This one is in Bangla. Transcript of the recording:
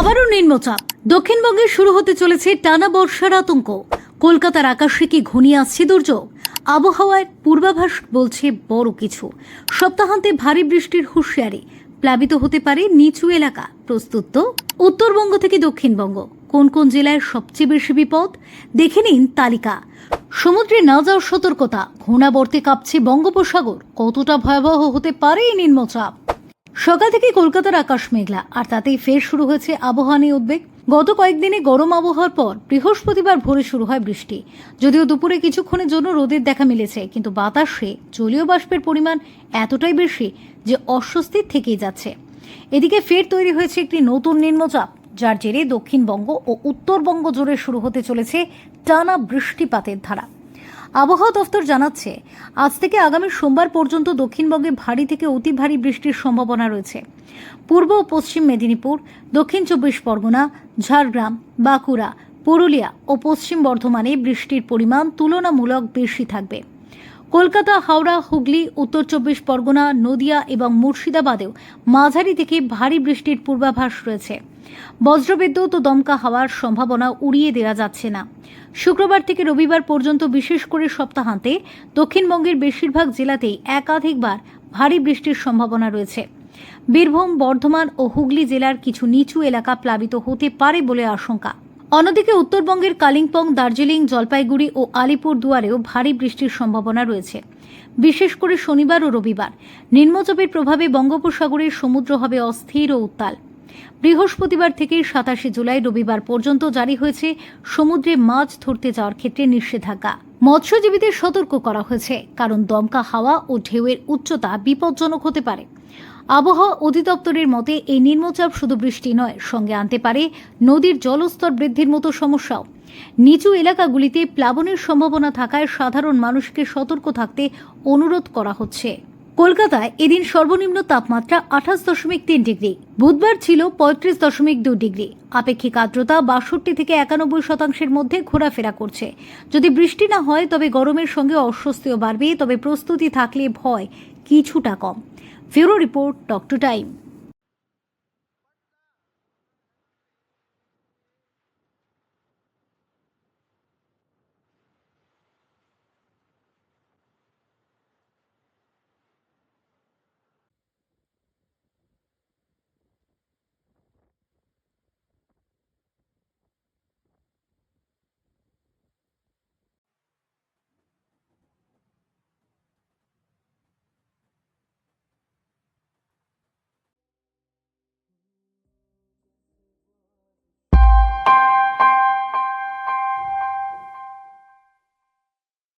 আবারও নিম্নচাপ। দক্ষিণবঙ্গে শুরু হতে চলেছে টানা বর্ষার আতঙ্ক। কলকাতার আকাশে কি ঘনিয়ে আসছে দুর্যোগ? আবহাওয়ার পূর্বাভাস বলছে বড় কিছু। সপ্তাহান্তে ভারী বৃষ্টির হুঁশিয়ারি। প্লাবিত হতে পারে নিচু এলাকা। প্রস্তুত তো উত্তরবঙ্গ থেকে দক্ষিণবঙ্গ। কোন কোন জেলায় সবচেয়ে বেশি বিপদ? দেখে নিন তালিকা। সমুদ্রে না যাওয়ার সতর্কতা। ঘূর্ণাবর্তে কাঁপছে বঙ্গোপসাগর। কতটা ভয়াবহ হতে পারে এই নিম্নচাপ? সকাল থেকে কলকাতার আকাশ মেঘলা, আর তাতেই ফের শুরু হয়েছে আবহাওয়া নিয়ে উদ্বেগ। গত কয়েকদিনে গরম আবহাওয়ার পর বৃহস্পতিবার ভোরে শুরু হয় বৃষ্টি। যদিও দুপুরে কিছুক্ষণের জন্য রোদের দেখা মিলেছে, কিন্তু বাতাসে জলীয় বাষ্পের পরিমাণ এতটাই বেশি যে অস্বস্তির থেকেই যাচ্ছে। এদিকে ফের তৈরি হয়েছে একটি নতুন নিম্নচাপ, যার জেরে দক্ষিণবঙ্গ ও উত্তরবঙ্গ জুড়ে শুরু হতে চলেছে টানা বৃষ্টিপাতের ধারা। আবহাওয়া দফতর জানাচ্ছে, আজ থেকে আগামী সোমবার পর্যন্ত দক্ষিণবঙ্গে ভারী থেকে অতি ভারী বৃষ্টির সম্ভাবনা রয়েছে। পূর্ব ও পশ্চিম মেদিনীপুর, দক্ষিণ চব্বিশ পরগনা, ঝাড়গ্রাম, বাঁকুড়া, পুরুলিয়া ও পশ্চিম বর্ধমানে বৃষ্টির পরিমাণ তুলনামূলক বেশি থাকবে। কলকাতা, হাওড়া, হুগলি, উত্তর চব্বিশ পরগনা, নদিয়া এবং মুর্শিদাবাদেও মাঝারি থেকে ভারী বৃষ্টির পূর্বাভাস রয়েছে। বজ্রবিদ্যুৎ ও দমকা হওয়ার সম্ভাবনা উড়িয়ে দেওয়া যাচ্ছে না। শুক্রবার থেকে রবিবার পর্যন্ত বিশেষ করে সপ্তাহান্তে দক্ষিণবঙ্গের বেশিরভাগ জেলাতেই একাধিকবার ভারী বৃষ্টির সম্ভাবনা রয়েছে। বীরভূম, বর্ধমান ও হুগলি জেলার কিছু নিচু এলাকা প্লাবিত হতে পারে বলে আশঙ্কা। অন্যদিকে উত্তরবঙ্গের কালিম্পং, দার্জিলিং, জলপাইগুড়ি ও আলিপুর দুয়ারেও ভারী বৃষ্টির সম্ভাবনা রয়েছে। বিশেষ করে শনিবার ও রবিবার। নিম্নচাপের প্রভাবে বঙ্গোপসাগরের সমুদ্র হবে অস্থির ও উত্তাল। বৃহস্পতিবার থেকে সাতাশে জুলাই রবিবার পর্যন্ত জারি হয়েছে সমুদ্রে মাছ ধরতে যাওয়ার ক্ষেত্রে নিষেধাজ্ঞা। মৎস্যজীবীদের সতর্ক করা হয়েছে, কারণ দমকা হাওয়া ও ঢেউয়ের উচ্চতা বিপজ্জনক হতে পারে। আবহাওয়া অধিদপ্তরের মতে, এই নিম্নচাপ শুধু বৃষ্টি নয়, সঙ্গে আনতে পারে নদীর জলস্তর বৃদ্ধির মতো সমস্যাও। নিচু এলাকাগুলিতে প্লাবনের সম্ভাবনা থাকায় সাধারণ মানুষকে সতর্ক থাকতে অনুরোধ করা হচ্ছে। কলকাতায় এদিন সর্বনিম্ন তাপমাত্রা আঠাশ দশমিক তিন ডিগ্রি, বুধবার ছিল পঁয়ত্রিশ দশমিক দু ডিগ্রি। আপেক্ষিক আর্দ্রতা বাষট্টি থেকে একানব্বই শতাংশের মধ্যে ঘোরাফেরা করছে। যদি বৃষ্টি না হয়, তবে গরমের সঙ্গে অস্বস্তিও বাড়বে, তবে প্রস্তুতি থাকলে ভয় কিছুটা কম। Bureau Report, Talk to Time. Bye.